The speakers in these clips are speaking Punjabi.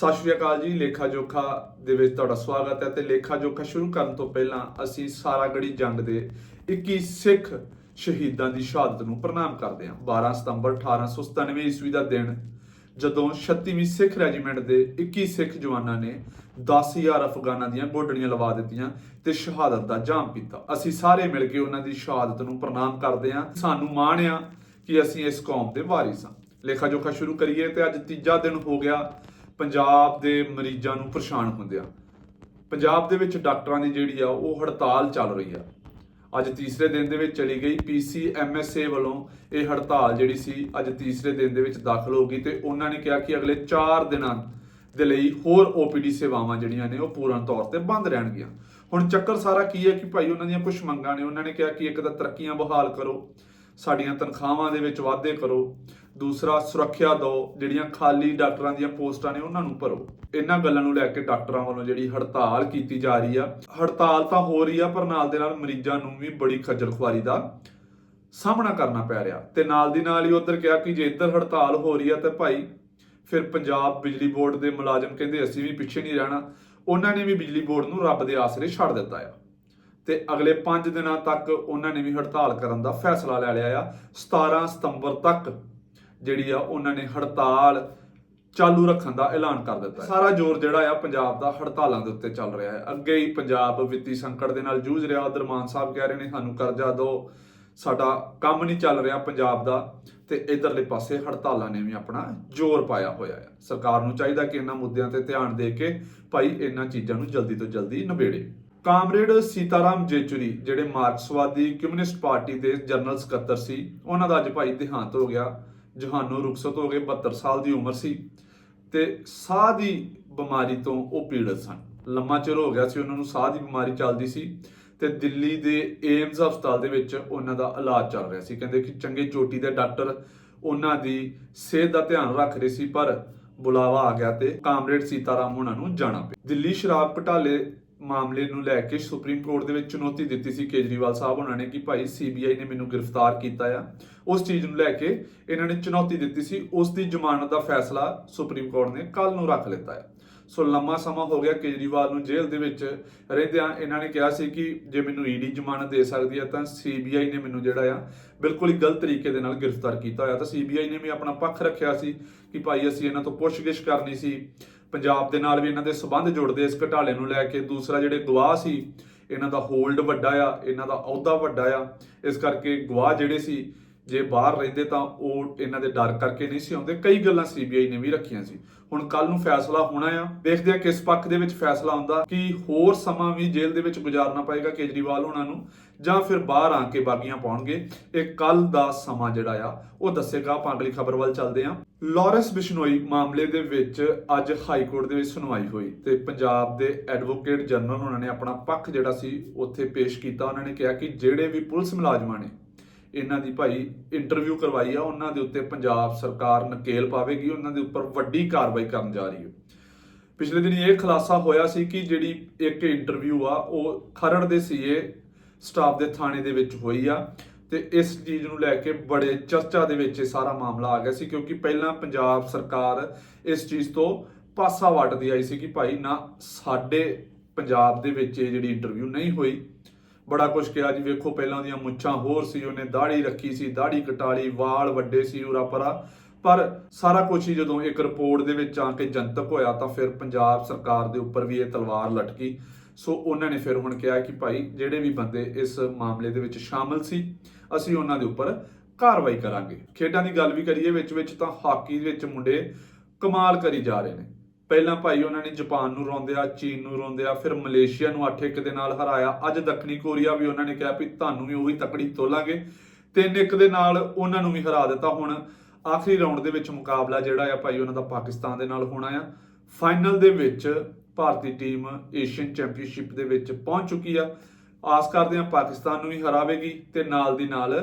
ਸਤਿ ਸ਼੍ਰੀ ਅਕਾਲ ਜੀ, ਲੇਖਾ ਜੋਖਾ ਦੇ ਵਿੱਚ ਤੁਹਾਡਾ ਸਵਾਗਤ ਹੈ ਤੇ ਲੇਖਾ ਜੋਖਾ ਸ਼ੁਰੂ ਕਰਨ ਤੋਂ ਪਹਿਲਾਂ ਅਸੀਂ ਸਾਰਾਗੜੀ ਜੰਗ ਦੇ 21 ਸਿੱਖ ਸ਼ਹੀਦਾਂ ਦੀ ਸ਼ਹਾਦਤ ਨੂੰ ਪ੍ਰਣਾਮ ਕਰਦੇ ਹਾਂ। 12 ਸਤੰਬਰ 1897 ਈਸਵੀ ਦਾ ਦਿਨ, ਜਦੋਂ 36ਵੀਂ ਸਿੱਖ ਰੈਜੀਮੈਂਟ ਦੇ 21 ਸਿੱਖ ਜਵਾਨਾਂ ਨੇ 10000 ਅਫਗਾਨਾਂ ਦੀਆਂ ਗੋਡਣੀਆਂ ਲਵਾ ਦਿੱਤੀਆਂ ਤੇ ਸ਼ਹਾਦਤ ਦਾ ਜਾਮ ਪੀਤਾ। ਅਸੀਂ ਸਾਰੇ ਮਿਲ ਕੇ ਉਹਨਾਂ ਦੀ ਸ਼ਹਾਦਤ ਨੂੰ ਪ੍ਰਣਾਮ ਕਰਦੇ ਹਾਂ। ਸਾਨੂੰ ਮਾਣ ਆ ਕਿ ਅਸੀਂ ਇਸ ਕੌਮ ਦੇ ਵਾਰਿਸ ਹਾਂ। ਲੇਖਾ ਜੋਖਾ ਸ਼ੁਰੂ ਕਰੀਏ ਤੇ ਅੱਜ ਤੀਜਾ ਦਿਨ ਹੋ ਗਿਆ। ਪੰਜਾਬ ਦੇ ਮਰੀਜ਼ਾਂ ਨੂੰ ਪਰੇਸ਼ਾਨ ਹੁੰਦਿਆਂ ਪੰਜਾਬ ਦੇ ਵਿੱਚ ਡਾਕਟਰਾਂ ਦੀ ਜਿਹੜੀ ਆ, ਉਹ ਹੜਤਾਲ ਚੱਲ ਰਹੀ ਆ। ਅੱਜ ਤੀਸਰੇ ਦਿਨ ਦੇ ਵਿੱਚ ਚਲੀ ਗਈ ਪੀਸੀਐਮਐਸਏ ਵੱਲੋਂ ਇਹ ਹੜਤਾਲ ਜਿਹੜੀ ਸੀ, ਅੱਜ ਤੀਸਰੇ ਦਿਨ ਦੇ ਵਿੱਚ ਦਾਖਲ ਹੋ ਗਈ ਤੇ ਉਹਨਾਂ ਨੇ ਕਿਹਾ ਕਿ ਅਗਲੇ 4 ਦਿਨਾਂ ਦੇ ਲਈ ਹੋਰ ਓਪੀਡੀ ਸੇਵਾਵਾਂ ਜਿਹੜੀਆਂ ਨੇ, ਉਹ ਪੂਰਨ ਤੌਰ ਤੇ ਬੰਦ ਰਹਿਣਗੀਆਂ। ਹੁਣ ਚੱਕਰ ਸਾਰਾ ਕੀ ਹੈ ਕਿ ਭਾਈ ਉਹਨਾਂ ਦੀਆਂ ਕੁਝ ਮੰਗਾਂ ਨੇ। ਉਹਨਾਂ ਨੇ ਕਿਹਾ ਕਿ ਇੱਕ ਤਾਂ ਤਰੱਕੀਆਂ ਬਹਾਲ ਕਰੋ ਸਾਡੀਆਂ ਤਨਖਾਹਾਂ ਦੇ ਵਿੱਚ ਵਾਧੇ ਕਰੋ। ਦੂਸਰਾ, ਸੁਰੱਖਿਆ ਦਿਓ। ਜਿਹੜੀਆਂ ਖਾਲੀ ਡਾਕਟਰਾਂ ਦੀਆਂ ਪੋਸਟਾਂ ਨੇ, ਉਹਨਾਂ ਨੂੰ ਭਰੋ। ਇਹਨਾਂ ਗੱਲਾਂ ਨੂੰ ਲੈ ਕੇ ਡਾਕਟਰਾਂ ਵੱਲੋਂ ਜਿਹੜੀ ਹੜਤਾਲ ਕੀਤੀ ਜਾ ਰਹੀ ਆ। ਹੜਤਾਲ ਤਾਂ ਹੋ ਰਹੀ ਆ, ਪਰ ਨਾਲ ਦੇ ਨਾਲ ਮਰੀਜ਼ਾਂ ਨੂੰ ਵੀ ਬੜੀ ਖੱਜਲ ਖੁਆਰੀ ਦਾ ਸਾਹਮਣਾ ਕਰਨਾ ਪੈ ਰਿਹਾ। ਤੇ ਨਾਲ ਦੀ ਨਾਲ ਹੀ ਉਧਰ ਕਿਹਾ ਕਿ ਜੇ ਇੱਧਰ ਹੜਤਾਲ ਹੋ ਰਹੀ ਆ, ਤਾਂ ਭਾਈ ਫਿਰ ਪੰਜਾਬ ਬਿਜਲੀ ਬੋਰਡ ਦੇ ਮੁਲਾਜ਼ਮ ਕਹਿੰਦੇ, ਅਸੀਂ ਵੀ ਪਿੱਛੇ ਨਹੀਂ ਰਹਿਣਾ। ਉਹਨਾਂ ਨੇ ਵੀ ਬਿਜਲੀ ਬੋਰਡ ਨੂੰ ਰੱਬ ਦੇ ਆਸਰੇ ਛੱਡ ਦਿੱਤਾ ਆ। ਤੇ ਅਗਲੇ 5 ਦਿਨਾਂ ਤੱਕ ਉਹਨਾਂ ਨੇ ਵੀ ਹੜਤਾਲ ਕਰਨ ਦਾ ਫੈਸਲਾ ਲੈ ਲਿਆ ਆ। 17 ਸਤੰਬਰ ਤੱਕ ਜਿਹੜੀ ਆ ਉਹਨਾਂ ਨੇ ਹੜਤਾਲ ਚਾਲੂ ਰੱਖਣ ਦਾ ਐਲਾਨ ਕਰ ਦਿੱਤਾ ਹੈ। ਸਾਰਾ ਜ਼ੋਰ ਜਿਹੜਾ ਆ ਪੰਜਾਬ ਦਾ ਹੜਤਾਲਾਂ ਦੇ ਉੱਤੇ ਚੱਲ ਰਿਹਾ ਹੈ। ਅੱਗੇ ਹੀ ਪੰਜਾਬ ਵਿੱਤੀ ਸੰਕਟ ਦੇ ਨਾਲ ਜੂਝ ਰਿਹਾ। ਦਰਮਾਨ ਸਾਹਿਬ ਕਹਿ ਰਹੇ ਨੇ, ਸਾਨੂੰ ਕਰਜ਼ਾ ਦਿਓ। ਸਾਡਾ ਕੰਮ ਨਹੀਂ ਚੱਲ ਰਿਹਾ ਪੰਜਾਬ ਦਾ। ਤੇ ਇਧਰਲੇ ਪਾਸੇ ਹੜਤਾਲਾਂ ਨੇ ਵੀ ਆਪਣਾ ਜ਼ੋਰ ਪਾਇਆ ਹੋਇਆ ਹੈ ਸਰਕਾਰ ਨੂੰ ਚਾਹੀਦਾ ਕਿ ਇਹਨਾਂ ਮੁੱਦਿਆਂ ਤੇ ਧਿਆਨ ਦੇ ਕੇ ਭਾਈ ਇਹਨਾਂ ਚੀਜ਼ਾਂ ਨੂੰ ਜਲਦੀ ਤੋਂ ਜਲਦੀ ਨਿਬੇੜੇ। ਕਾਮਰੇਡ ਸੀਤਾਰਾਮ ਜੇਚੁਰੀ ਜਿਹੜੇ ਮਾਰਕਸਵਾਦੀ ਕਮਿਊਨਿਸਟ ਪਾਰਟੀ ਦੇ ਜਨਰਲ ਸਕੱਤਰ ਸੀ, ਉਹਨਾਂ ਦਾ ਅੱਜ ਭਾਈ ਦੇਹਾਂਤ ਹੋ ਗਿਆ। ਜਹਾਨੋਂ ਰੁਖਸਤ ਹੋ ਗਏ 72 ਸਾਲ ਦੀ ਉਮਰ ਸੀ ਤੇ ਸਾਹ ਦੀ ਬਿਮਾਰੀ ਤੋਂ ਉਹ ਪੀੜਤ ਸਨ। ਲੰਮਾ ਚਿਰ ਹੋ ਗਿਆ ਸੀ ਉਹਨਾਂ ਨੂੰ, ਸਾਹ ਦੀ ਬਿਮਾਰੀ ਚੱਲਦੀ ਸੀ ਤੇ ਦਿੱਲੀ ਦੇ ਏਮਜ਼ ਹਸਪਤਾਲ ਦੇ ਵਿੱਚ ਉਹਨਾਂ ਦਾ ਇਲਾਜ ਚੱਲ ਰਿਹਾ ਸੀ। ਕਹਿੰਦੇ ਕਿ ਚੰਗੇ ਚੋਟੀ ਦੇ ਡਾਕਟਰ ਉਹਨਾਂ ਦੀ ਸਿਹਤ ਦਾ ਧਿਆਨ ਰੱਖ ਰਹੇ ਸੀ, ਪਰ ਬੁਲਾਵਾ ਆ ਗਿਆ ਤੇ ਕਾਮਰੇਡ ਸੀਤਾਰਾਮ ਉਹਨਾਂ ਨੂੰ ਜਾਣਾ ਪਿਆ। ਦਿੱਲੀ ਸ਼ਰਾਬ ਘੁਟਾਲੇ ਮਾਮਲੇ ਨੂੰ ਲੈ ਕੇ ਸੁਪਰੀਮ ਕੋਰਟ ਦੇ ਵਿੱਚ ਚੁਣੌਤੀ ਦਿੱਤੀ ਸੀ ਕੇਜਰੀਵਾਲ ਸਾਹਿਬ ਉਹਨਾਂ ਨੇ ਕਿ ਭਾਈ ਸੀਬੀਆਈ ਨੇ ਮੈਨੂੰ ਗ੍ਰਿਫਤਾਰ ਕੀਤਾ ਆ। ਉਸ ਚੀਜ਼ ਨੂੰ ਲੈ ਕੇ ਇਹਨਾਂ ਨੇ ਚੁਣੌਤੀ ਦਿੱਤੀ ਸੀ। ਉਸ ਦੀ ਜ਼ਮਾਨਤ ਦਾ ਫੈਸਲਾ ਸੁਪਰੀਮ ਕੋਰਟ ਨੇ ਕੱਲ ਨੂੰ ਰੱਖ ਲਿੱਤਾ ਹੈ ਸੋ ਲੰਮਾ ਸਮਾਂ ਹੋ ਗਿਆ ਕੇਜਰੀਵਾਲ ਨੂੰ ਜੇਲ੍ਹ ਦੇ ਵਿੱਚ। ਰਹਿੰਦਿਆਂ ਇਹਨਾਂ ਨੇ ਕਿਹਾ ਸੀ ਕਿ ਜੇ ਮੈਨੂੰ ਈਡੀ ਜ਼ਮਾਨਤ ਦੇ ਸਕਦੀ ਹੈ ਤਾਂ ਸੀਬੀਆਈ ਨੇ ਮੈਨੂੰ ਜਿਹੜਾ ਆ ਬਿਲਕੁਲ ਹੀ ਗਲਤ ਤਰੀਕੇ ਦੇ ਨਾਲ ਗ੍ਰਿਫਤਾਰ ਕੀਤਾ ਹੋਇਆ। ਤਾਂ ਸੀਬੀਆਈ ਨੇ ਵੀ ਆਪਣਾ ਪੱਖ ਰੱਖਿਆ ਸੀ ਕਿ ਭਾਈ ਅਸੀਂ ਇਹਨਾਂ ਤੋਂ ਪੁੱਛਗਿੱਛ ਕਰਨੀ ਸੀ। ਪੰਜਾਬ ਦੇ ਨਾਲ ਵੀ ਇਹਨਾਂ ਦੇ ਸਬੰਧ ਜੁੜਦੇ ਇਸ ਘਟਾਲੇ ਨੂੰ ਲੈ ਕੇ। ਦੂਸਰਾ ਜਿਹੜੇ ਗਵਾਹ ਸੀ, ਇਹਨਾਂ ਦਾ ਹੋਲਡ ਵੱਡਾ ਆ, ਇਹਨਾਂ ਦਾ ਅਹੁਦਾ ਵੱਡਾ ਆ। ਇਸ ਕਰਕੇ ਗਵਾਹ ਜਿਹੜੇ ਸੀ, ਜੇ ਬਾਹਰ ਰਹਿੰਦੇ ਤਾਂ ਉਹ ਇਹਨਾਂ ਦੇ ਡਰ ਕਰਕੇ ਨਹੀਂ ਸੀ ਆਉਂਦੇ। ਕਈ ਗੱਲਾਂ ਸੀਬੀਆਈ ਨੇ ਵੀ ਰੱਖੀਆਂ ਸੀ। ਹੁਣ ਕੱਲ ਨੂੰ ਫੈਸਲਾ ਹੋਣਾ ਆ। ਦੇਖਦੇ ਆ ਕਿਸ ਪੱਖ ਦੇ ਵਿੱਚ ਫੈਸਲਾ ਆਉਂਦਾ ਕਿ ਹੋਰ ਸਮਾਂ ਵੀ ਜੇਲ੍ਹ ਦੇ ਵਿੱਚ ਗੁਜ਼ਾਰਨਾ ਪਏਗਾ ਕੇਜਰੀਵਾਲ ਉਹਨਾਂ ਨੂੰ, ਜਾਂ ਫਿਰ ਬਾਹਰ ਆ ਕੇ ਬਾਗੀਆਂ ਪਾਉਣਗੇ। ਇਹ ਕੱਲ ਦਾ ਸਮਾਂ ਜਿਹੜਾ ਆ, ਉਹ ਦੱਸੇਗਾ। ਆਪਾਂ ਅਗਲੀ ਖਬਰ ਵੱਲ ਚੱਲਦੇ ਆ ਲਾਰੈਂਸ ਬਿਸ਼ਨੋਈ ਮਾਮਲੇ ਦੇ ਵਿੱਚ ਅੱਜ ਹਾਈ ਕੋਰਟ ਦੇ ਵਿੱਚ ਸੁਣਵਾਈ ਹੋਈ ਤੇ ਪੰਜਾਬ ਦੇ ਐਡਵੋਕੇਟ ਜਨਰਲ ਉਹਨਾਂ ਨੇ ਆਪਣਾ ਪੱਖ ਜਿਹੜਾ ਸੀ, ਉੱਥੇ ਪੇਸ਼ ਕੀਤਾ। ਉਹਨਾਂ ਨੇ ਕਿਹਾ ਕਿ ਜਿਹੜੇ ਵੀ ਪੁਲਿਸ ਮੁਲਾਜ਼ਮਾਂ ਨੇ ਇਹਨਾਂ ਦੀ ਭਾਈ ਇੰਟਰਵਿਊ ਕਰਵਾਈ ਆ, ਉਹਨਾਂ ਦੇ ਉੱਤੇ ਪੰਜਾਬ ਸਰਕਾਰ ਨਕੇਲ ਪਾਵੇਗੀ, ਉਹਨਾਂ ਦੇ ਉੱਪਰ ਵੱਡੀ ਕਾਰਵਾਈ ਕਰਨ ਜਾ ਰਹੀ ਹੈ। ਪਿਛਲੇ ਦਿਨੀ ਇਹ ਖੁਲਾਸਾ ਹੋਇਆ ਸੀ ਕਿ ਜਿਹੜੀ ਇੱਕ ਇੰਟਰਵਿਊ ਆ, ਉਹ ਖਰੜ ਦੇ ਸੀਏ ਸਟਾਫ ਦੇ ਥਾਣੇ ਦੇ ਵਿੱਚ ਹੋਈ ਆ ਤੇ ਇਸ ਚੀਜ਼ ਨੂੰ ਲੈ ਕੇ ਬੜੇ ਚਰਚਾ ਦੇ ਵਿੱਚ ਇਹ ਸਾਰਾ ਮਾਮਲਾ ਆ ਗਿਆ ਸੀ, ਕਿਉਂਕਿ ਪਹਿਲਾਂ ਪੰਜਾਬ ਸਰਕਾਰ ਇਸ ਚੀਜ਼ ਤੋਂ ਪਾਸਾ ਵੱਟਦੀ ਆਈ ਸੀ ਕਿ ਭਾਈ ਨਾ ਸਾਡੇ ਪੰਜਾਬ ਦੇ ਵਿੱਚ ਇਹ ਜਿਹੜੀ ਇੰਟਰਵਿਊ ਨਹੀਂ ਹੋਈ ਬੜਾ ਕੁਝ ਕਿਹਾ ਜੀ, ਵੇਖੋ ਪਹਿਲਾਂ ਉਹਦੀਆਂ ਮੁੱਛਾਂ ਹੋਰ ਸੀ, ਉਹਨੇ ਦਾੜੀ ਰੱਖੀ ਸੀ ਦਾੜੀ ਕਟਾਲੀ, ਵਾਲ ਵੱਡੇ ਸੀ, ਉਰਾ ਪਰਾ। ਪਰ ਸਾਰਾ ਕੁਝ ਹੀ ਜਦੋਂ ਇੱਕ ਰਿਪੋਰਟ ਦੇ ਵਿੱਚ ਆ ਕੇ ਜਨਤਕ ਹੋਇਆ, ਤਾਂ ਫਿਰ ਪੰਜਾਬ ਸਰਕਾਰ ਦੇ ਉੱਪਰ ਵੀ ਇਹ ਤਲਵਾਰ ਲਟਕੀ। ਸੋ ਉਹਨਾਂ ਨੇ ਫਿਰ ਹੁਣ ਕਿਹਾ ਕਿ ਭਾਈ, ਜਿਹੜੇ ਵੀ ਬੰਦੇ ਇਸ ਮਾਮਲੇ ਦੇ ਵਿੱਚ ਸ਼ਾਮਲ ਸੀ, ਅਸੀਂ ਉਹਨਾਂ ਦੇ ਉੱਪਰ ਕਾਰਵਾਈ ਕਰਾਂਗੇ। ਖੇਡਾਂ ਦੀ ਗੱਲ ਵੀ ਕਰੀਏ ਵਿੱਚ ਵਿੱਚ ਤਾਂ ਹਾਕੀ ਦੇ ਵਿੱਚ ਮੁੰਡੇ ਕਮਾਲ ਕਰੀ ਜਾ ਰਹੇ ਨੇ। ਪਹਿਲਾਂ ਭਾਈ ਉਹਨਾਂ ਨੇ ਜਾਪਾਨ ਨੂੰ ਰੋਂਦਿਆ, ਚੀਨ ਨੂੰ ਰੋਂਦਿਆ, ਫਿਰ ਮਲੇਸ਼ੀਆ ਨੂੰ 8-1 ਦੇ ਨਾਲ ਹਰਾਇਆ। ਅੱਜ ਦੱਖਣੀ ਕੋਰੀਆ ਵੀ ਉਹਨਾਂ ਨੇ ਕਿਹਾ ਵੀ ਤੁਹਾਨੂੰ ਵੀ ਉਹੀ ਤਕੜੀ ਤੋਲਾਂਗੇ। ਤਿੰਨ ਇੱਕ ਦੇ ਨਾਲ ਉਹਨਾਂ ਨੂੰ ਵੀ ਹਰਾ ਦਿੱਤਾ। ਹੁਣ ਆਖਰੀ ਰਾਉਂਡ ਦੇ ਵਿੱਚ ਮੁਕਾਬਲਾ ਜਿਹੜਾ ਆ ਭਾਈ ਉਹਨਾਂ ਦਾ ਪਾਕਿਸਤਾਨ ਦੇ ਨਾਲ ਹੋਣਾ ਆ। ਫਾਈਨਲ ਦੇ ਵਿੱਚ ਭਾਰਤੀ ਟੀਮ ਏਸ਼ੀਅਨ ਚੈਂਪੀਅਨਸ਼ਿਪ ਦੇ ਵਿੱਚ ਪਹੁੰਚ ਚੁੱਕੀ ਆ। ਆਸ ਕਰਦੇ ਆ ਪਾਕਿਸਤਾਨ ਨੂੰ ਵੀ ਹਰਾਵੇਗੀ ਤੇ ਨਾਲ ਦੀ ਨਾਲ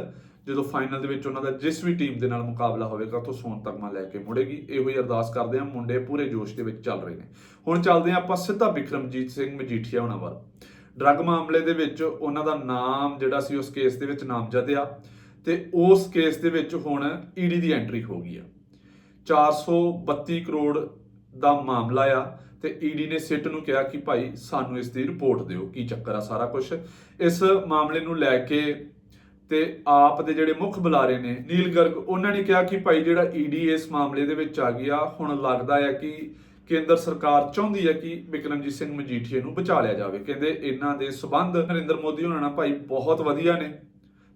ਜਦੋਂ ਫਾਈਨਲ ਦੇ ਵਿੱਚ ਉਹਨਾਂ ਦਾ ਜਿਸ ਵੀ ਟੀਮ ਦੇ ਨਾਲ ਮੁਕਾਬਲਾ ਹੋਵੇਗਾ ਤਾਂ ਸੋਨ ਤਗਮਾ ਲੈ ਕੇ ਮੁੜੇਗੀ। ਇਹੋ ਹੀ ਅਰਦਾਸ ਕਰਦੇ ਆ ਮੁੰਡੇ ਪੂਰੇ ਜੋਸ਼ ਦੇ ਵਿੱਚ ਚੱਲ ਰਹੇ ਨੇ। ਹੁਣ ਚੱਲਦੇ ਆ ਆਪਾਂ ਸਿੱਧਾ ਵਿਕਰਮਜੀਤ ਸਿੰਘ ਮਜੀਠੀਆ ਉਹਨਾਂ ਵੱਲ। ਡਰੱਗ ਮਾਮਲੇ ਦੇ ਵਿੱਚ ਉਹਨਾਂ ਦਾ ਨਾਮ ਜਿਹੜਾ ਸੀ ਉਸ ਕੇਸ ਦੇ ਵਿੱਚ ਨਾਮਜ਼ਦ ਆ ਤੇ ਉਸ ਕੇਸ ਦੇ ਵਿੱਚ ਹੁਣ ਈਡੀ ਦੀ ਐਂਟਰੀ ਹੋ ਗਈ ਆ। 432 ਕਰੋੜ ਦਾ ਮਾਮਲਾ ਆ ਤੇ ਈਡੀ ਨੇ ਸਿੱਟ ਨੂੰ ਕਿਹਾ ਕਿ ਭਾਈ ਸਾਨੂੰ ਇਸ ਦੀ ਰਿਪੋਰਟ ਦਿਓ, ਕੀ ਚੱਕਰ ਆ ਸਾਰਾ ਕੁਝ ਇਸ ਮਾਮਲੇ ਨੂੰ ਲੈ ਕੇ ਤੇ ਆਪ ਦੇ ਜਿਹੜੇ ਮੁੱਖ ਬੁਲਾਰੇ ਨੇ, ਨੀਲ ਗਰਗ, ਉਹਨਾਂ ਨੇ ਕਿਹਾ ਕਿ ਭਾਈ ਜਿਹੜਾ ਈਡੀ ਇਸ ਮਾਮਲੇ ਦੇ ਵਿੱਚ ਆ ਗਿਆ, ਹੁਣ ਲੱਗਦਾ ਹੈ ਕਿ ਕੇਂਦਰ ਸਰਕਾਰ ਚਾਹੁੰਦੀ ਹੈ ਕਿ ਬਿਕਰਮਜੀਤ ਸਿੰਘ ਮਜੀਠੀਏ ਨੂੰ ਬਚਾ ਲਿਆ ਜਾਵੇ। ਕਹਿੰਦੇ ਇਹਨਾਂ ਦੇ ਸਬੰਧ ਨਰਿੰਦਰ ਮੋਦੀ ਉਹਨਾਂ ਨਾਲ ਭਾਈ ਬਹੁਤ ਵਧੀਆ ਨੇ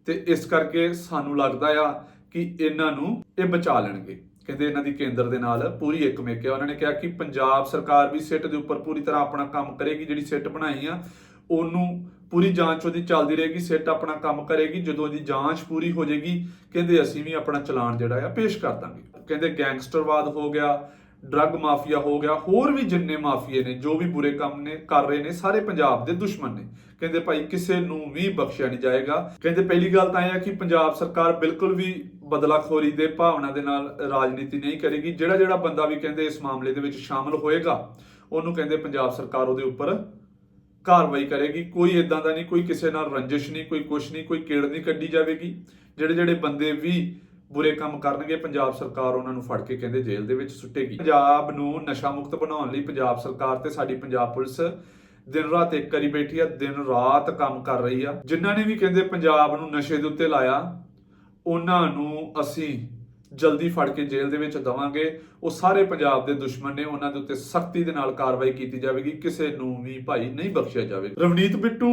ਤੇ ਇਸ ਕਰਕੇ ਸਾਨੂੰ ਲੱਗਦਾ ਆ ਕਿ ਇਹਨਾਂ ਨੂੰ ਇਹ ਬਚਾ ਲੈਣਗੇ। ਕਹਿੰਦੇ ਇਹਨਾਂ ਦੀ ਕੇਂਦਰ ਦੇ ਨਾਲ ਪੂਰੀ ਇੱਕਮਿਕ ਹੈ ਉਹਨਾਂ ਨੇ ਕਿਹਾ ਕਿ ਪੰਜਾਬ ਸਰਕਾਰ ਵੀ ਸਿੱਟ ਦੇ ਉੱਪਰ ਪੂਰੀ ਤਰ੍ਹਾਂ ਆਪਣਾ ਕੰਮ ਕਰੇਗੀ, ਜਿਹੜੀ ਸਿੱਟ ਬਣਾਈ ਆ ਉਹਨੂੰ ਪੂਰੀ ਜਾਂਚ ਉਹਦੀ ਚੱਲਦੀ ਰਹੇਗੀ ਸਿੱਟ ਆਪਣਾ ਕੰਮ ਕਰੇਗੀ, ਜਦੋਂ ਉਹਦੀ ਜਾਂਚ ਪੂਰੀ ਹੋ ਜਾਏਗੀ, ਕਹਿੰਦੇ ਅਸੀਂ ਵੀ ਆਪਣਾ ਚਲਾਨ ਜਿਹੜਾ ਆ ਪੇਸ਼ ਕਰ ਦਾਂਗੇ। ਕਹਿੰਦੇ ਗੈਂਗਸਟਰਵਾਦ ਹੋ ਗਿਆ, ਡਰੱਗ ਮਾਫੀਆ ਹੋ ਗਿਆ, ਹੋਰ ਵੀ ਜਿੰਨੇ ਮਾਫੀਏ ਨੇ, ਜੋ ਵੀ ਬੁਰੇ ਕੰਮ ਨੇ, ਕਰ ਰਹੇ ਨੇ, ਸਾਰੇ ਪੰਜਾਬ ਦੇ ਦੁਸ਼ਮਣ ਨੇ। ਕਹਿੰਦੇ ਭਾਈ ਕਿਸੇ ਨੂੰ ਵੀ ਬਖਸ਼ਿਆ ਨਹੀਂ ਜਾਏਗਾ। ਕਹਿੰਦੇ ਪਹਿਲੀ ਗੱਲ ਤਾਂ ਇਹ ਹੈ ਕਿ ਪੰਜਾਬ ਸਰਕਾਰ ਬਿਲਕੁਲ ਵੀ ਬਦਲਾਖੋਰੀ ਦੇ ਭਾਵਨਾ ਦੇ ਨਾਲ ਰਾਜਨੀਤੀ ਨਹੀਂ ਕਰੇਗੀ। ਜਿਹੜਾ ਜਿਹੜਾ ਬੰਦਾ ਵੀ ਕਹਿੰਦੇ ਇਸ ਮਾਮਲੇ ਦੇ ਵਿੱਚ ਸ਼ਾਮਲ ਹੋਏਗਾ, ਉਹਨੂੰ ਕਹਿੰਦੇ ਪੰਜਾਬ ਸਰਕਾਰ ਉਹਦੇ ਉੱਪਰ ਕਾਰਵਾਈ ਕਰੇਗੀ। ਕੋਈ ਇਦਾਂ ਦਾ ਨਹੀਂ, ਕੋਈ ਕਿਸੇ ਨਾਲ ਰੰਜਿਸ਼ ਨਹੀਂ, ਕੋਈ ਕੁਛ ਨਹੀਂ, ਕੋਈ ਕੀੜ ਨਹੀਂ ਕੱਢੀ ਜਾਵੇਗੀ। ਜਿਹੜੇ ਜਿਹੜੇ ਬੰਦੇ ਵੀ ਬੁਰੇ ਕੰਮ ਕਰਨਗੇ, ਪੰਜਾਬ ਸਰਕਾਰ ਉਹਨਾਂ ਨੂੰ ਫੜ ਕੇ ਕਹਿੰਦੇ ਜੇਲ੍ਹ ਦੇ ਵਿੱਚ ਸੁੱਟੇਗੀ। ਪੰਜਾਬ ਨੂੰ ਨਸ਼ਾ ਮੁਕਤ ਬਣਾਉਣ ਲਈ ਪੰਜਾਬ ਸਰਕਾਰ ਤੇ ਸਾਡੀ ਪੰਜਾਬ ਪੁਲਿਸ ਦਿਨ ਰਾਤ ਇੱਕ ਕਰੀ ਬੈਠੀ ਆ, ਦਿਨ ਰਾਤ ਕੰਮ ਕਰ ਰਹੀ ਆ। ਜਿਨ੍ਹਾਂ ਨੇ ਵੀ ਕਹਿੰਦੇ ਪੰਜਾਬ ਨੂੰ ਨਸ਼ੇ ਦੇ ਉੱਤੇ ਲਾਇਆ, ਉਹਨਾਂ ਨੂੰ ਅਸੀਂ ਜਲਦੀ ਫੜ ਕੇ ਜੇਲ੍ਹ ਦੇ ਵਿੱਚ ਦਵਾਂਗੇ। ਉਹ ਸਾਰੇ ਪੰਜਾਬ ਦੇ ਦੁਸ਼ਮਣ ਨੇ ਉਹਨਾਂ ਦੇ ਉੱਤੇ ਸਖਤੀ ਦੇ ਨਾਲ ਕਾਰਵਾਈ ਕੀਤੀ ਜਾਵੇਗੀ। ਕਿਸੇ ਨੂੰ ਵੀ ਭਾਈ ਨਹੀਂ ਬਖਸ਼ਿਆ ਜਾਵੇਗਾ ਰਵਨੀਤ ਬਿੱਟੂ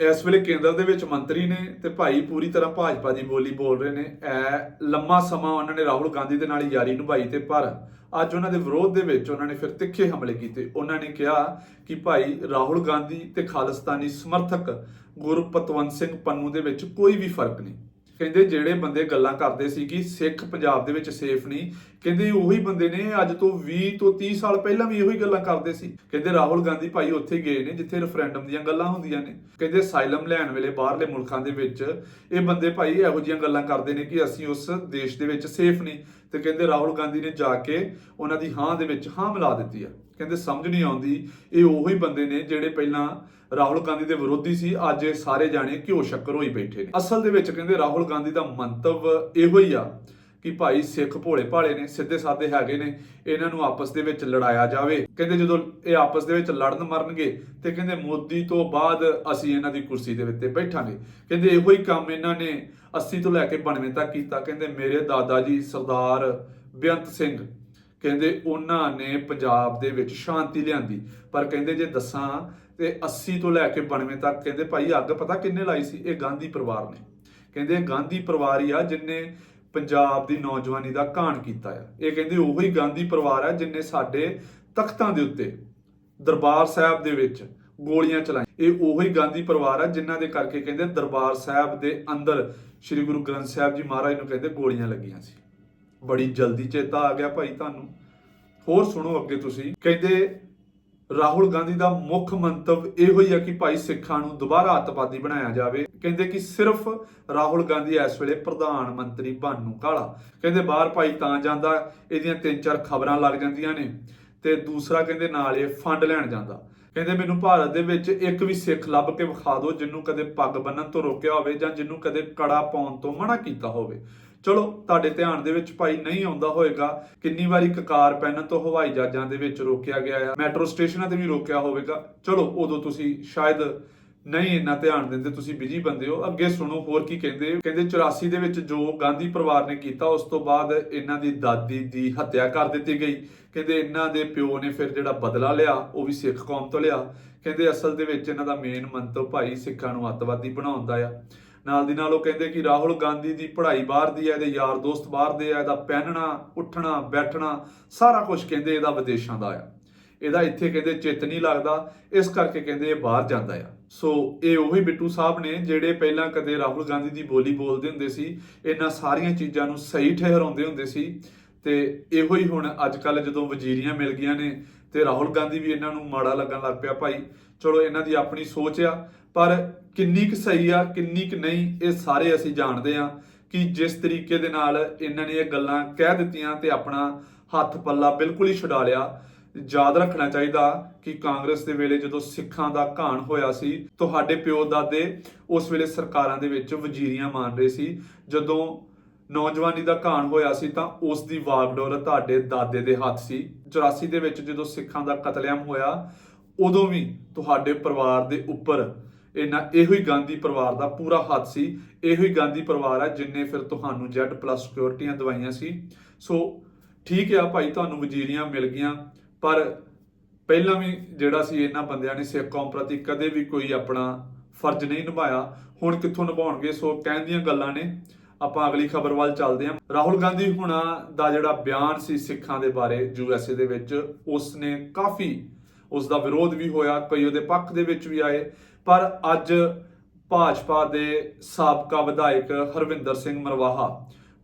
ਇਸ ਵੇਲੇ ਕੇਂਦਰ ਦੇ ਵਿੱਚ ਮੰਤਰੀ ਨੇ ਤੇ ਭਾਈ ਪੂਰੀ ਤਰ੍ਹਾਂ ਭਾਜਪਾ ਦੀ ਬੋਲੀ ਬੋਲ ਰਹੇ ਨੇ। ਐ ਲੰਮਾ ਸਮਾਂ ਉਹਨਾਂ ਨੇ ਰਾਹੁਲ ਗਾਂਧੀ ਦੇ ਨਾਲ ਯਾਰੀ ਨਿਭਾਈ ਤੇ ਪਰ ਅੱਜ ਉਹਨਾਂ ਦੇ ਵਿਰੋਧ ਦੇ ਵਿੱਚ ਉਹਨਾਂ ਨੇ ਫਿਰ ਤਿੱਖੇ ਹਮਲੇ ਕੀਤੇ। ਉਹਨਾਂ ਨੇ ਕਿਹਾ ਕਿ ਭਾਈ ਰਾਹੁਲ ਗਾਂਧੀ ਤੇ ਖਾਲਿਸਤਾਨੀ ਸਮਰਥਕ ਗੁਰਪਤਵੰਤ ਸਿੰਘ ਪੰਨੂ ਦੇ ਵਿੱਚ ਕੋਈ ਵੀ ਫ਼ਰਕ ਨਹੀਂ। ਕਹਿੰਦੇ ਜਿਹੜੇ ਬੰਦੇ ਗੱਲਾਂ ਕਰਦੇ ਸੀ ਕਿ ਸਿੱਖ ਪੰਜਾਬ ਦੇ ਵਿੱਚ ਸੇਫ ਨਹੀਂ। ਕਹਿੰਦੇ ਉਹੀ ਬੰਦੇ ਨੇ ਅੱਜ ਤੋਂ 20 ਤੋਂ 30 ਸਾਲ ਪਹਿਲਾਂ ਵੀ ਇਹੋ ਹੀ ਗੱਲਾਂ ਕਰਦੇ ਸੀ। ਕਹਿੰਦੇ ਰਾਹੁਲ ਗਾਂਧੀ ਭਾਈ ਉੱਥੇ ਗਏ ਨੇ, ਜਿੱਥੇ ਰੈਫਰੈਂਡਮ ਦੀਆਂ ਗੱਲਾਂ ਹੁੰਦੀਆਂ ਨੇ। ਕਹਿੰਦੇ ਸਾਇਲਮ ਲੈਣ ਵੇਲੇ ਬਾਹਰਲੇ ਮੁਲਕਾਂ ਦੇ ਵਿੱਚ ਇਹ ਬੰਦੇ ਭਾਈ ਇਹੋ ਜਿਹੀਆਂ ਗੱਲਾਂ ਕਰਦੇ ਨੇ ਕਿ ਅਸੀਂ ਉਸ ਦੇਸ਼ ਦੇ ਵਿੱਚ ਸੇਫ ਨਹੀਂ। ਤੇ ਕਹਿੰਦੇ ਰਾਹੁਲ ਗਾਂਧੀ ਨੇ ਜਾ ਕੇ ਉਹਨਾਂ ਦੀ ਹਾਂ ਦੇ ਵਿੱਚ ਹਾਂ ਮਿਲਾ ਦਿੱਤੀ ਆ। ਕਹਿੰਦੇ ਸਮਝ ਨਹੀਂ ਆਉਂਦੀ, ਇਹ ਉਹੀ ਬੰਦੇ ਨੇ ਜਿਹੜੇ ਪਹਿਲਾਂ ਰਾਹੁਲ ਗਾਂਧੀ ਦੇ ਵਿਰੋਧੀ ਸੀ। ਅੱਜ ਇਹ ਸਾਰੇ ਜਾਣੇ ਘਿਓ ਸ਼ੱਕਰ ਹੋਈ ਬੈਠੇ ਨੇ। ਅਸਲ ਦੇ ਵਿੱਚ ਕਹਿੰਦੇ ਰਾਹੁਲ ਗਾਂਧੀ ਦਾ ਮੰਤਵ ਇਹੋ ਹੀ ਆ ਕਿ ਭਾਈ ਸਿੱਖ ਭੋਲੇ ਭਾਲੇ ਨੇ, ਸਿੱਧੇ ਸਾਦੇ ਹੈਗੇ ਨੇ, ਇਹਨਾਂ ਨੂੰ ਆਪਸ ਦੇ ਵਿੱਚ ਲੜਾਇਆ ਜਾਵੇ। ਕਹਿੰਦੇ ਜਦੋਂ ਇਹ ਆਪਸ ਦੇ ਵਿੱਚ ਲੜਨ ਮਰਨਗੇ ਤੇ ਕਹਿੰਦੇ ਮੋਦੀ ਤੋਂ ਬਾਅਦ ਅਸੀਂ ਇਹਨਾਂ ਦੀ ਕੁਰਸੀ ਦੇ ਉੱਤੇ ਬੈਠਾਂਗੇ। ਕਹਿੰਦੇ ਇਹੋ ਹੀ ਕੰਮ ਇਹਨਾਂ ਨੇ 80 ਤੋਂ ਲੈ ਕੇ 92 ਤੱਕ ਕੀਤਾ। ਕਹਿੰਦੇ ਮੇਰੇ ਦਾਦਾ ਜੀ ਸਰਦਾਰ ਬੇਅੰਤ ਸਿੰਘ, ਕਹਿੰਦੇ ਉਹਨਾਂ ਨੇ ਪੰਜਾਬ ਦੇ ਵਿੱਚ ਸ਼ਾਂਤੀ ਲਿਆਂਦੀ। ਪਰ ਕਹਿੰਦੇ ਜੇ ਦੱਸਾਂ ਤੇ 80 ਤੋਂ ਲੈ ਕੇ 92 ਤੱਕ ਕਹਿੰਦੇ ਭਾਈ ਅੱਗ ਪਤਾ ਕਿੰਨੇ ਲਾਈ ਸੀ? ਇਹ ਗਾਂਧੀ ਪਰਿਵਾਰ ਨੇ। ਕਹਿੰਦੇ ਇਹ ਗਾਂਧੀ ਪਰਿਵਾਰ ਹੀ ਆ ਜਿਨਨੇ ਪੰਜਾਬ ਦੀ ਨੌਜਵਾਨੀ ਦਾ ਘਾਣ ਕੀਤਾ ਆ। ਇਹ ਕਹਿੰਦੇ ਉਹੀ ਗਾਂਧੀ ਪਰਿਵਾਰ ਆ ਜਿਨਨੇ ਸਾਡੇ ਤਖਤਾਂ ਦੇ ਉੱਤੇ, ਦਰਬਾਰ ਸਾਹਿਬ ਦੇ ਵਿੱਚ ਗੋਲੀਆਂ ਚਲਾਈਆਂ। ਇਹ ਉਹੀ ਗਾਂਧੀ ਪਰਿਵਾਰ ਆ ਜਿਨ੍ਹਾਂ ਦੇ ਕਰਕੇ ਕਹਿੰਦੇ ਦਰਬਾਰ ਸਾਹਿਬ ਦੇ ਅੰਦਰ ਸ੍ਰੀ ਗੁਰੂ ਗ੍ਰੰਥ ਸਾਹਿਬ ਜੀ ਮਹਾਰਾਜ ਨੂੰ ਕਹਿੰਦੇ ਗੋਲੀਆਂ ਲੱਗੀਆਂ ਸੀ। ਬੜੀ ਜਲਦੀ ਚੇਤਾ ਆ ਗਿਆ ਭਾਈ ਤੁਹਾਨੂੰ। ਹੋਰ ਸੁਣੋ ਅੱਗੇ ਤੁਸੀਂ। ਕਹਿੰਦੇ ਰਾਹੁਲ ਗਾਂਧੀ ਦਾ ਮੁੱਖ ਮੰਤਵ ਇਹੋ ਹੀ ਹੈ ਕਿ ਭਾਈ ਸਿੱਖਾਂ ਨੂੰ ਦੁਬਾਰਾ ਅੱਤਵਾਦੀ ਬਣਾਇਆ ਜਾਵੇ। ਕਹਿੰਦੇ ਕਿ ਸਿਰਫ ਰਾਹੁਲ ਗਾਂਧੀ ਇਸ ਵੇਲੇ ਪ੍ਰਧਾਨ ਮੰਤਰੀ ਬਣਨ ਨੂੰ ਕਾਲਾ ਕਹਿੰਦੇ ਬਾਹਰ ਭਾਈ ਤਾਂ ਜਾਂਦਾ, ਇਹਦੀਆਂ ਤਿੰਨ ਚਾਰ ਖਬਰਾਂ ਲੱਗ ਜਾਂਦੀਆਂ ਨੇ ਤੇ ਦੂਸਰਾ ਕਹਿੰਦੇ ਨਾਲ ਇਹ ਫੰਡ ਲੈਣ ਜਾਂਦਾ। ਕਹਿੰਦੇ ਮੈਨੂੰ ਭਾਰਤ ਦੇ ਵਿੱਚ ਇੱਕ ਵੀ ਸਿੱਖ ਲੱਭ ਕੇ ਵਿਖਾ ਦਿਓ, ਜਿਹਨੂੰ ਕਦੇ ਪੱਗ ਬੰਨਣ ਤੋਂ ਰੋਕਿਆ ਹੋਵੇ ਜਾਂ ਜਿਹਨੂੰ ਕਦੇ ਕੜਾ ਪਾਉਣ ਤੋਂ ਮਨਾ ਕੀਤਾ ਹੋਵੇ। ਚਲੋ, ਤੁਹਾਡੇ ਧਿਆਨ ਦੇ ਵਿੱਚ ਭਾਈ ਨਹੀਂ ਆਉਂਦਾ ਹੋਵੇਗਾ ਕਿੰਨੀ ਵਾਰੀ ਕਕਾਰ ਪਹਿਨਣ ਤੋਂ ਹਵਾਈ ਜਹਾਜ਼ਾਂ ਦੇ ਵਿੱਚ ਰੋਕਿਆ ਗਿਆ ਆ, ਮੈਟਰੋ ਸਟੇਸ਼ਨਾਂ ਤੇ ਵੀ ਰੋਕਿਆ ਹੋਵੇਗਾ। ਚਲੋ, ਉਦੋਂ ਤੁਸੀਂ ਸ਼ਾਇਦ ਨਹੀਂ ਇੰਨਾ ਧਿਆਨ ਦਿੰਦੇ, ਤੁਸੀਂ ਬਿਜ਼ੀ ਬੰਦੇ ਹੋ। ਅੱਗੇ ਸੁਣੋ, ਹੋਰ ਕੀ ਕਹਿੰਦੇ? ਕਹਿੰਦੇ 84 ਦੇ ਵਿੱਚ ਜੋ ਗਾਂਧੀ ਪਰਿਵਾਰ ਨੇ ਕੀਤਾ, ਉਸ ਤੋਂ ਬਾਅਦ ਇਹਨਾਂ ਦੀ ਦਾਦੀ ਦੀ ਹੱਤਿਆ ਕਰ ਦਿੱਤੀ ਗਈ। ਕਹਿੰਦੇ ਇਹਨਾਂ ਦੇ ਪਿਓ ਨੇ ਫਿਰ ਜਿਹੜਾ ਬਦਲਾ ਲਿਆ, ਉਹ ਵੀ ਸਿੱਖ ਕੌਮ ਤੋਂ ਲਿਆ। ਕਹਿੰਦੇ ਅਸਲ ਦੇ ਵਿੱਚ ਇਹਨਾਂ ਦਾ ਮੇਨ ਮੰਤਵ ਭਾਈ ਸਿੱਖਾਂ ਨੂੰ ਅੱਤਵਾਦੀ ਬਣਾਉਣ ਦਾ ਆ। ਨਾਲ ਦੀ ਨਾਲ ਉਹ ਕਹਿੰਦੇ ਕਿ ਰਾਹੁਲ ਗਾਂਧੀ ਦੀ ਪੜ੍ਹਾਈ ਬਾਹਰ ਦੀ ਹੈ ਇਹਦੇ ਯਾਰ ਦੋਸਤ ਬਾਹਰ ਦੇ ਆ ਇਹਦਾ ਪਹਿਨਣਾ, ਉੱਠਣਾ, ਬੈਠਣਾ, ਸਾਰਾ ਕੁਝ ਕਹਿੰਦੇ ਇਹਦਾ ਵਿਦੇਸ਼ਾਂ ਦਾ ਆ। ਇਹਦਾ ਇੱਥੇ ਕਹਿੰਦੇ ਚਿੱਤ ਨਹੀਂ ਲੱਗਦਾ, ਇਸ ਕਰਕੇ ਕਹਿੰਦੇ ਇਹ ਬਾਹਰ ਜਾਂਦਾ ਆ। ਸੋ ਇਹ ਉਹੀ ਬਿੱਟੂ ਸਾਹਿਬ ਨੇ ਜਿਹੜੇ ਪਹਿਲਾਂ ਕਦੇ ਰਾਹੁਲ ਗਾਂਧੀ ਦੀ ਬੋਲੀ ਬੋਲਦੇ ਹੁੰਦੇ ਸੀ, ਇਹਨਾਂ ਸਾਰੀਆਂ ਚੀਜ਼ਾਂ ਨੂੰ ਸਹੀ ਠਹਿਰਾਉਂਦੇ ਹੁੰਦੇ ਸੀ ਤੇ ਇਹੋ ਹੀ ਹੁਣ ਅੱਜ ਕੱਲ ਜਦੋਂ ਵਜ਼ੀਰੀਆਂ ਮਿਲ ਗਈਆਂ ਨੇ ਤੇ ਰਾਹੁਲ ਗਾਂਧੀ ਵੀ ਇਹਨਾਂ ਨੂੰ ਮਾੜਾ ਲੱਗਣ ਲੱਗ ਪਿਆ ਭਾਈ। ਚਲੋ, ਇਹਨਾਂ ਦੀ ਆਪਣੀ ਸੋਚ ਆ ਪਰ ਕਿੰਨੀ ਕੁ ਸਹੀ ਆ, ਕਿੰਨੀ ਕੁ ਨਹੀਂ, ਇਹ ਸਾਰੇ ਅਸੀਂ ਜਾਣਦੇ ਆ ਕਿ ਜਿਸ ਤਰੀਕੇ ਦੇ ਨਾਲ ਇਹਨਾਂ ਨੇ ਇਹ ਗੱਲਾਂ ਕਹਿ ਦਿੱਤੀਆਂ ਤੇ ਆਪਣਾ ਹੱਥ ਪੱਲਾ ਬਿਲਕੁਲ ਹੀ ਛੁਡਾ ਲਿਆ। ਯਾਦ ਰੱਖਣਾ ਚਾਹੀਦਾ ਕਿ ਕਾਂਗਰਸ ਦੇ ਵੇਲੇ ਜਦੋਂ ਸਿੱਖਾਂ ਦਾ ਘਾਣ ਹੋਇਆ ਸੀ, ਤੁਹਾਡੇ ਪਿਓ ਦਾਦੇ ਉਸ ਵੇਲੇ ਸਰਕਾਰਾਂ ਦੇ ਵਿੱਚ ਵਜ਼ੀਰੀਆਂ ਮਾਣ ਰਹੇ ਸੀ। ਜਦੋਂ ਨੌਜਵਾਨੀ ਦਾ ਘਾਣ ਹੋਇਆ ਸੀ ਤਾਂ ਉਸ ਦੀ ਵਾਗਡੋਰ ਤੁਹਾਡੇ ਦਾਦੇ ਦੇ ਹੱਥ ਸੀ। 84 ਦੇ ਵਿੱਚ ਜਦੋਂ ਸਿੱਖਾਂ ਦਾ ਕਤਲੇਆਮ ਹੋਇਆ, ਉਦੋਂ ਵੀ ਤੁਹਾਡੇ ਪਰਿਵਾਰ ਦੇ ਉੱਪਰ ਇਹਨਾਂ ਇਹੋ ਹੀ ਗਾਂਧੀ ਪਰਿਵਾਰ ਦਾ ਪੂਰਾ ਹੱਥ ਸੀ। ਇਹੋ ਹੀ ਗਾਂਧੀ ਪਰਿਵਾਰ ਹੈ ਜਿਨਨੇ ਫਿਰ ਤੁਹਾਨੂੰ Z+ ਸਿਕਿਉਰਿਟੀਆਂ ਦਵਾਈਆਂ ਸੀ। ਸੋ ਠੀਕ ਆ ਭਾਈ, ਤੁਹਾਨੂੰ ਵਜ਼ੀਰੀਆਂ ਮਿਲ ਗਈਆਂ। ਪਰ ਪਹਿਲਾਂ ਵੀ ਜਿਹੜਾ ਸੀ ਇਹਨਾਂ ਬੰਦਿਆਂ ਨੇ ਸਿੱਖ ਕੌਮ ਪ੍ਰਤੀ ਕਦੇ ਵੀ ਕੋਈ ਆਪਣਾ ਫਰਜ਼ ਨਹੀਂ ਨਿਭਾਇਆ। ਹੁਣ ਕਿੱਥੋਂ ਨਿਭਾਉਣਗੇ? ਸੋ ਕਹਿਣ ਦੀਆਂ ਗੱਲਾਂ ਨੇ। ਆਪਾਂ ਅਗਲੀ ਖਬਰ ਵੱਲ ਚੱਲਦੇ ਹਾਂ। ਰਾਹੁਲ ਗਾਂਧੀ ਹੁਣਾਂ ਦਾ ਜਿਹੜਾ ਬਿਆਨ ਸੀ ਸਿੱਖਾਂ ਦੇ ਬਾਰੇ ਯੂਐਸਏ ਦੇ ਵਿੱਚ ਉਸ ਨੇ ਕਾਫੀ ਉਸ ਦਾ ਵਿਰੋਧ ਵੀ ਹੋਇਆ। ਕਈ ਉਹਦੇ ਪੱਖ ਦੇ ਵਿੱਚ ਵੀ ਆਏ। ਪਰ ਅੱਜ ਭਾਜਪਾ ਦੇ ਸਾਬਕਾ ਵਿਧਾਇਕ ਹਰਵਿੰਦਰ ਸਿੰਘ ਮਰਵਾਹਾ,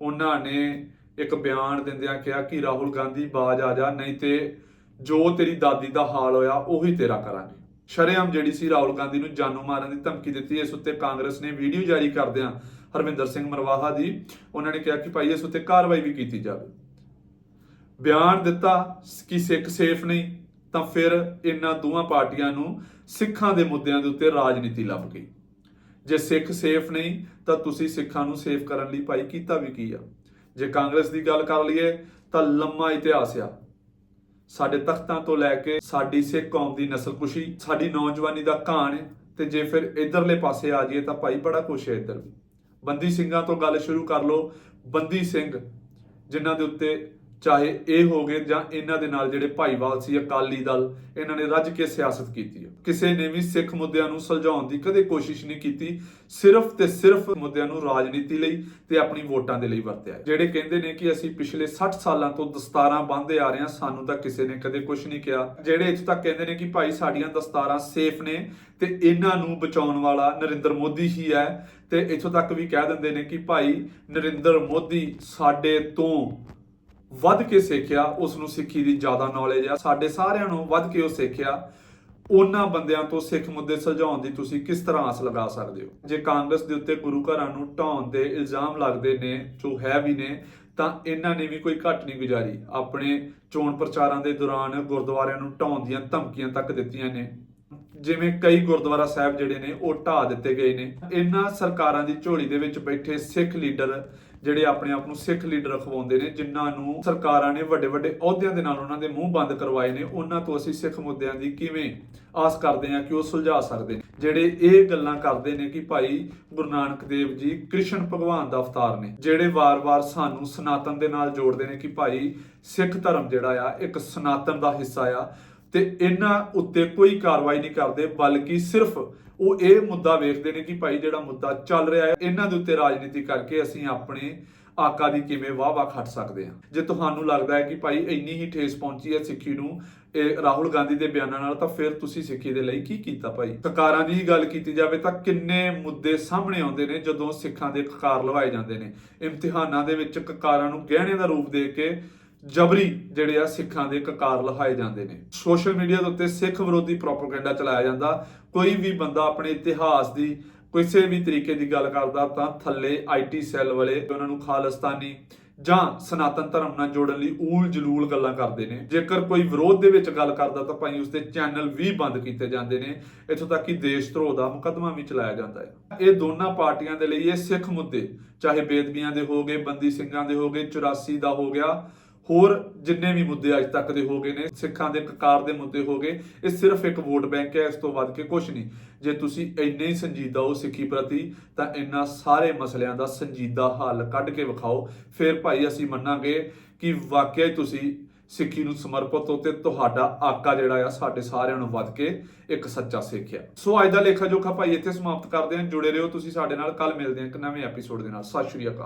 ਉਹਨਾਂ ਨੇ ਇੱਕ ਬਿਆਨ ਦਿੰਦਿਆਂ ਕਿਹਾ ਕਿ ਰਾਹੁਲ ਗਾਂਧੀ ਬਾਜ ਆ ਜਾ, ਨਹੀਂ ਤੇ ਜੋ ਤੇਰੀ ਦਾਦੀ ਦਾ ਹਾਲ ਹੋਇਆ, ਉਹੀ ਤੇਰਾ ਕਰਾਂਗੇ। ਸ਼ਰੇਆਮ ਜਿਹੜੀ ਸੀ ਰਾਹੁਲ ਗਾਂਧੀ ਨੂੰ ਜਾਨੋਂ ਮਾਰਨ ਦੀ ਧਮਕੀ ਦਿੱਤੀ, ਇਸ ਉੱਤੇ ਕਾਂਗਰਸ ਨੇ ਵੀਡੀਓ ਜਾਰੀ ਕਰਦਿਆਂ ਹਰਵਿੰਦਰ ਸਿੰਘ ਮਰਵਾਹਾ ਦੀ, ਉਹਨਾਂ ਨੇ ਕਿਹਾ ਕਿ ਭਾਈ ਇਸ ਉੱਤੇ ਕਾਰਵਾਈ ਵੀ ਕੀਤੀ ਜਾਵੇ। ਬਿਆਨ ਦਿੱਤਾ ਕਿ ਸਿੱਖ ਸੇਫ ਨਹੀਂ ਤਾਂ ਫਿਰ ਇਹਨਾਂ ਦੋਵਾਂ ਪਾਰਟੀਆਂ ਨੂੰ ਸਿੱਖਾਂ ਦੇ ਮੁੱਦਿਆਂ ਦੇ ਉੱਤੇ ਰਾਜਨੀਤੀ ਲੱਭ ਗਈ। ਜੇ ਸਿੱਖ ਸੇਫ ਨਹੀਂ, ਤਾਂ ਤੁਸੀਂ ਸਿੱਖਾਂ ਨੂੰ ਸੇਫ ਕਰਨ ਲਈ ਭਾਈ ਕੀਤਾ ਵੀ ਕੀ ਆ? ਜੇ ਕਾਂਗਰਸ ਦੀ ਗੱਲ ਕਰ ਲਈਏ, ਤਾਂ ਲੰਮਾ ਇਤਿਹਾਸ ਆ। ਸਾਡੇ ਤਖਤਾਂ ਤੋਂ ਲੈ ਕੇ ਸਾਡੀ ਸਿੱਖ ਕੌਮ ਦੀ ਨਸਲਕੁਸ਼ੀ ਸਾਡੀ ਨੌਜਵਾਨੀ ਦਾ ਕਹਾਣ ਹੈ, ਤੇ ਜੇ ਫਿਰ ਇਧਰਲੇ ਪਾਸੇ ਆ ਜਾਈਏ ਤਾਂ ਭਾਈ ਬੜਾ ਕੁਛ ਹੈ ਇੱਧਰ ਵੀ। ਬੰਦੀ ਸਿੰਘਾਂ ਤੋਂ ਗੱਲ ਸ਼ੁਰੂ ਕਰ ਲਓ। ਬੰਦੀ ਸਿੰਘ, ਜਿਨ੍ਹਾਂ ਦੇ ਉੱਤੇ ਚਾਹੇ ਇਹ ਹੋ ਗਏ ਜਾਂ ਇਹਨਾਂ ਦੇ ਨਾਲ ਜਿਹੜੇ ਭਾਈਵਾਲ ਸੀ, ਅਕਾਲੀ ਦਲ, ਇਹਨਾਂ ਨੇ ਰੱਜ ਕੇ ਸਿਆਸਤ ਕੀਤੀ ਹੈ। ਕਿਸੇ ਨੇ ਵੀ ਸਿੱਖ ਮੁੱਦਿਆਂ ਨੂੰ ਸੁਲਝਾਉਣ ਦੀ ਕਦੇ ਕੋਸ਼ਿਸ਼ ਨਹੀਂ ਕੀਤੀ, ਸਿਰਫ ਤੇ ਸਿਰਫ ਮੁੱਦਿਆਂ ਨੂੰ ਰਾਜਨੀਤੀ ਲਈ ਤੇ ਆਪਣੀ ਵੋਟਾਂ ਦੇ ਲਈ ਵਰਤਿਆ ਜਿਹੜੇ ਕਹਿੰਦੇ ਨੇ ਕਿ ਅਸੀਂ ਪਿਛਲੇ 60 ਸਾਲਾਂ ਤੋਂ ਦਸਤਾਰਾਂ ਬੰਨ੍ਹਦੇ ਆ ਰਹੇ ਹਾਂ, ਸਾਨੂੰ ਤਾਂ ਕਿਸੇ ਨੇ ਕਦੇ ਕੁਝ ਨਹੀਂ ਕਿਹਾ। ਜਿਹੜੇ ਇੱਥੇ ਤੱਕ ਕਹਿੰਦੇ ਨੇ ਕਿ ਭਾਈ ਸਾਡੀਆਂ ਦਸਤਾਰਾਂ ਸੇਫ ਨੇ ਤੇ ਇਹਨਾਂ ਨੂੰ ਬਚਾਉਣ ਵਾਲਾ ਨਰਿੰਦਰ ਮੋਦੀ ਹੀ ਹੈ, ਤੇ ਇੱਥੋਂ ਤੱਕ ਵੀ ਕਹਿ ਦਿੰਦੇ ਨੇ ਕਿ ਭਾਈ ਨਰਿੰਦਰ ਮੋਦੀ ਸਾਡੇ ਤੋਂ ਵੱਧ ਕੇ ਸਿੱਖਿਆ ਉਸ ਨੂੰ ਸਿੱਖੀ ਦੀ ਜ਼ਿਆਦਾ ਨੌਲੇਜ ਆ। ਸਾਡੇ ਸਾਰਿਆਂ ਨੂੰ ਵੱਧ ਕੇ ਉਹ ਸਿੱਖਿਆ। ਉਹਨਾਂ ਬੰਦਿਆਂ ਤੋਂ ਸਿੱਖ ਮੁੱਦੇ ਸੁਲਝਾਉਣ ਦੀ ਤੁਸੀਂ ਕਿਸ ਤਰ੍ਹਾਂ ਆਸ ਲਗਾ ਸਕਦੇ ਹੋ? ਜੇ ਕਾਂਗਰਸ ਦੇ ਉੱਤੇ ਗੁਰੂ ਘਰਾਂ ਨੂੰ ਢਾਉਣ ਦੇ ਇਲਜ਼ਾਮ ਲੱਗਦੇ ਨੇ, ਜੋ ਹੈ ਵੀ ਨੇ, ਤਾਂ ਇਹਨਾਂ ਨੇ ਵੀ ਕੋਈ ਘੱਟ ਨਹੀਂ ਗੁਜ਼ਾਰੀ। ਆਪਣੇ ਚੋਣ ਪ੍ਰਚਾਰਾਂ ਦੇ ਦੌਰਾਨ ਗੁਰਦੁਆਰਿਆਂ ਨੂੰ ਢਾਉਣ ਦੀਆਂ ਧਮਕੀਆਂ ਤੱਕ ਦਿੱਤੀਆਂ ਨੇ। ਜਿਵੇਂ ਕਈ ਗੁਰਦੁਆਰਾ ਸਾਹਿਬ ਜਿਹੜੇ ਨੇ, ਉਹ ਢਾ ਦਿੱਤੇ ਗਏ ਨੇ। ਇਹਨਾਂ ਸਰਕਾਰਾਂ ਦੀ ਝੋਲੀ ਦੇ ਵਿੱਚ ਬੈਠੇ ਸਿੱਖ ਲੀਡਰ ਜਿਹੜੇ ਆਪਣੇ ਆਪ ਨੂੰ ਸਿੱਖ ਲੀਡਰ ਅਖਵਾਉਂਦੇ ਨੇ, ਜਿਨ੍ਹਾਂ ਨੂੰ ਸਰਕਾਰਾਂ ਨੇ ਵੱਡੇ ਵੱਡੇ ਅਹੁਦਿਆਂ ਦੇ ਨਾਲ ਉਹਨਾਂ ਦੇ ਮੂੰਹ ਬੰਦ ਕਰਵਾਏ ਨੇ। ਉਹਨਾਂ ਤੋਂ ਅਸੀਂ ਸਿੱਖ ਮੁੱਦਿਆਂ ਦੀ ਕਿਵੇਂ ਆਸ ਕਰਦੇ ਹਾਂ ਕਿ ਉਹ ਸੁਲਝਾ ਸਕਦੇ ਨੇ? ਜਿਹੜੇ ਇਹ ਗੱਲਾਂ ਕਰਦੇ ਨੇ ਕਿ ਭਾਈ ਗੁਰੂ ਨਾਨਕ ਦੇਵ ਜੀ ਕ੍ਰਿਸ਼ਨ ਭਗਵਾਨ ਦਾ ਅਵਤਾਰ ਨੇ, ਜਿਹੜੇ ਵਾਰ-ਵਾਰ ਸਾਨੂੰ ਸਨਾਤਨ ਦੇ ਨਾਲ ਜੋੜਦੇ ਨੇ ਕਿ ਭਾਈ ਸਿੱਖ ਧਰਮ ਜਿਹੜਾ ਆ, ਇੱਕ ਸਨਾਤਨ ਦਾ ਹਿੱਸਾ ਆ। ਤੇ ਇਹਨਾਂ ਉੱਤੇ ਕੋਈ ਕਾਰਵਾਈ ਨਹੀਂ ਕਰਦੇ, ਬਲਕਿ ਸਿਰਫ ਉਹ ਇਹ ਮੁੱਦਾ ਵੇਖਦੇ ਨੇ ਕਿ ਭਾਈ ਜਿਹੜਾ ਮੁੱਦਾ ਚੱਲ ਰਿਹਾ ਹੈ, ਇਹਨਾਂ ਦੇ ਉੱਤੇ ਰਾਜਨੀਤੀ ਕਰਕੇ ਅਸੀਂ ਆਪਣੇ ਆਕਾ ਦੀ ਕਿਵੇਂ ਵਾਹ-ਵਾਹ ਖੱਟ ਸਕਦੇ ਹਾਂ। ਜੇ ਤੁਹਾਨੂੰ ਲੱਗਦਾ ਹੈ ਕਿ ਭਾਈ ਇੰਨੀ ਹੀ ਠੇਸ ਪਹੁੰਚੀ ਹੈ ਸਿੱਖੀ ਨੂੰ, ਇਹ ਰਾਹੁਲ ਗਾਂਧੀ ਦੇ ਬਿਆਨਾਂ ਨਾਲ, ਤਾਂ ਫਿਰ ਤੁਸੀਂ ਸਿੱਖੀ ਦੇ ਲਈ ਕੀ ਕੀਤਾ ਭਾਈ? ਕਕਾਰਾਂ ਦੀ ਗੱਲ ਕੀਤੀ ਜਾਵੇ ਤਾਂ ਕਿੰਨੇ ਮੁੱਦੇ ਸਾਹਮਣੇ ਆਉਂਦੇ ਨੇ ਜਦੋਂ ਸਿੱਖਾਂ ਦੇ ਕਕਾਰ ਲਵਾਏ ਜਾਂਦੇ ਨੇ। ਇਮਤਿਹਾਨਾਂ ਦੇ ਵਿੱਚ ਕਕਾਰਾਂ ਨੂੰ ਗਹਿਣੇ ਦਾ ਰੂਪ ਦੇ ਕੇ ਜਬਰੀ ਜਿਹੜੇ ਆ ਸਿੱਖਾਂ ਦੇ ਕਕਾਰ ਲਹਾਏ ਜਾਂਦੇ ਨੇ। ਸੋਸ਼ਲ ਮੀਡੀਆ ਦੇ ਉੱਤੇ ਸਿੱਖ ਵਿਰੋਧੀ ਪ੍ਰੋਪਗੈਂਡਾ ਚਲਾਇਆ ਜਾਂਦਾ। ਕੋਈ ਵੀ ਬੰਦਾ ਆਪਣੇ ਇਤਿਹਾਸ ਦੀ ਕਿਸੇ ਵੀ ਤਰੀਕੇ ਦੀ ਗੱਲ ਕਰਦਾ ਤਾਂ ਥੱਲੇ ਆਈਟੀ ਸੈੱਲ ਵਾਲੇ ਉਹਨਾਂ ਨੂੰ ਖਾਲਿਸਤਾਨੀ ਜਾਂ ਸਨਾਤਨ ਧਰਮ ਨਾਲ ਜੋੜਨ ਲਈ ਊਲ ਜਲੂਲ ਗੱਲਾਂ ਕਰਦੇ ਨੇ। ਜੇਕਰ ਕੋਈ ਵਿਰੋਧ ਦੇ ਵਿੱਚ ਗੱਲ ਕਰਦਾ ਤਾਂ ਭਾਈ ਉਸਦੇ ਚੈਨਲ ਵੀ ਬੰਦ ਕੀਤੇ ਜਾਂਦੇ ਨੇ। ਇੱਥੋਂ ਤੱਕ ਕਿ ਦੇਸ਼ ਧਰੋਹ ਦਾ ਮੁਕੱਦਮਾ ਵੀ ਚਲਾਇਆ ਜਾਂਦਾ ਹੈ। ਇਹ ਦੋਨਾਂ ਪਾਰਟੀਆਂ ਦੇ ਲਈ ਇਹ ਸਿੱਖ ਮੁੱਦੇ, ਚਾਹੇ ਬੇਦਬੀਆਂ ਦੇ ਹੋਗੇ ਬੰਦੀ ਸਿੰਘਾਂ ਦੇ ਹੋਗੇ 84 ਦਾ ਹੋ ਗਿਆ ਹੋਰ ਜਿੰਨੇ ਵੀ ਮੁੱਦੇ ਅੱਜ ਤੱਕ ਦੇ ਹੋ ਗਏ ਨੇ, ਸਿੱਖਾਂ ਦੇ ਕਕਾਰ ਦੇ ਮੁੱਦੇ ਹੋ ਗਏ, ਇਹ ਸਿਰਫ ਇੱਕ ਵੋਟ ਬੈਂਕ ਹੈ, ਇਸ ਤੋਂ ਵੱਧ ਕੇ ਕੁਝ ਨਹੀਂ। ਜੇ ਤੁਸੀਂ ਇੰਨੇ ਹੀ ਸੰਜੀਦਾ ਹੋ ਸਿੱਖੀ ਪ੍ਰਤੀ, ਤਾਂ ਇਹਨਾਂ ਸਾਰੇ ਮਸਲਿਆਂ ਦਾ ਸੰਜੀਦਾ ਹੱਲ ਕੱਢ ਕੇ ਵਿਖਾਓ। ਫਿਰ ਭਾਈ ਅਸੀਂ ਮੰਨਾਂਗੇ ਕਿ ਵਾਕਿਆ ਹੀ ਤੁਸੀਂ ਸਿੱਖੀ ਨੂੰ ਸਮਰਪਿਤ ਹੋ ਤੇ ਤੁਹਾਡਾ ਆਕਾ ਜਿਹੜਾ ਆ, ਸਾਡੇ ਸਾਰਿਆਂ ਨੂੰ ਵੱਧ ਕੇ ਇੱਕ ਸੱਚਾ ਸਿੱਖ ਆ। ਸੋ ਅੱਜ ਦਾ ਲੇਖਾ ਜੋਖਾ ਭਾਈ ਇੱਥੇ ਸਮਾਪਤ ਕਰਦੇ ਹਾਂ। ਜੁੜੇ ਰਹੋ ਤੁਸੀਂ ਸਾਡੇ ਨਾਲ। ਕੱਲ ਮਿਲਦੇ ਹਾਂ ਇੱਕ ਨਵੇਂ ਐਪੀਸੋਡ ਦੇ ਨਾਲ। ਸਤਿ ਸ਼੍ਰੀ ਅਕਾਲ।